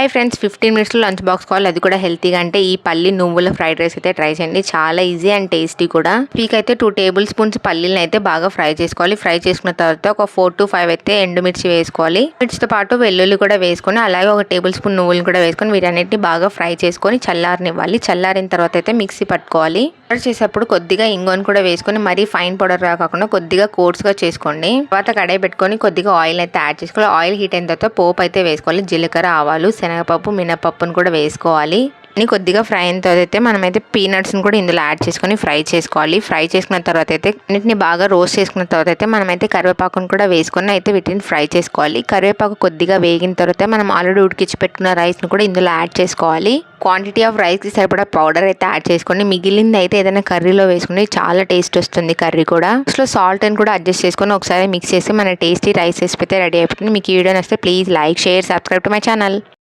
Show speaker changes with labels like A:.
A: High friends fifteen మినిట్స్లో lunch box కావాలి అది కూడా హెల్తీగా అంటే ఈ పల్లి నువ్వుల ఫ్రైడ్ రైస్ అయితే ట్రై చేయండి. చాలా ఈజీ అండ్ టేస్టీ కూడా. అయితే టూ టేబుల్ స్పూన్స్ పల్లీలను అయితే బాగా ఫ్రై చేసుకోవాలి. ఫ్రై చేసుకున్న తర్వాత ఒక ఫోర్ టు ఫైవ్ అయితే ఎండుమిర్చి వేసుకోవాలి. మిర్చితో పాటు వెల్లుల్లి కూడా వేసుకొని అలాగే ఒక టేబుల్ స్పూన్ నువ్వులు కూడా వేసుకొని వీటన్నిటిని బాగా ఫ్రై చేసుకొని చల్లారనివ్వాలి. చల్లారిన తర్వాత అయితే మిక్సీ పట్టుకోవాలి. పౌడర్ చేసేటప్పుడు కొద్దిగా ఇంగోని కూడా వేసుకొని మరీ ఫైన్ పౌడర్ కాకుండా కొద్దిగా కోర్స్గా చేసుకోండి. తర్వాత కడాయి పెట్టుకొని కొద్దిగా ఆయిల్ అయితే యాడ్ చేసుకోవాలి. ఆయిల్ హీట్ అయిన తర్వాత పోపు అయితే వేసుకోవాలి. జీలకర్ర ఆవాలు శనగపప్పు మినపప్పును కూడా వేసుకోవాలి. అని కొద్దిగా ఫ్రై అయిన తర్వాత అయితే మనమైతే పీనట్స్ని కూడా ఇందులో యాడ్ చేసుకొని ఫ్రై చేసుకోవాలి. ఫ్రై చేసుకున్న తర్వాత అయితే అన్నింటిని బాగా రోస్ట్ చేసుకున్న తర్వాత అయితే మనమైతే కరివేపాకును కూడా వేసుకొని అయితే వీటిని ఫ్రై చేసుకోవాలి. కరివేపాకు కొద్దిగా వేగిన తర్వాత మనం ఆల్రెడీ ఉడికించి పెట్టుకున్న రైస్ని కూడా ఇందులో యాడ్ చేసుకోవాలి. క్వాంటిటీ ఆఫ్ రైస్కి సరిపడా పౌడర్ అయితే యాడ్ చేసుకోండి మిగిలింది అయితే ఏదైనా కర్రీలో వేసుకుని చాలా టేస్ట్ వస్తుంది కర్రీ కూడా. సో సాల్ట్ అని కూడా అడ్జస్ట్ చేసుకొని ఒకసారి మిక్స్ చేసి మన టేస్టీ రైస్ రెసిపీ అయితే రెడీ అయిపోతుంది. మీకు ఈ వీడియో నచ్చితే please like share subscribe to my channel.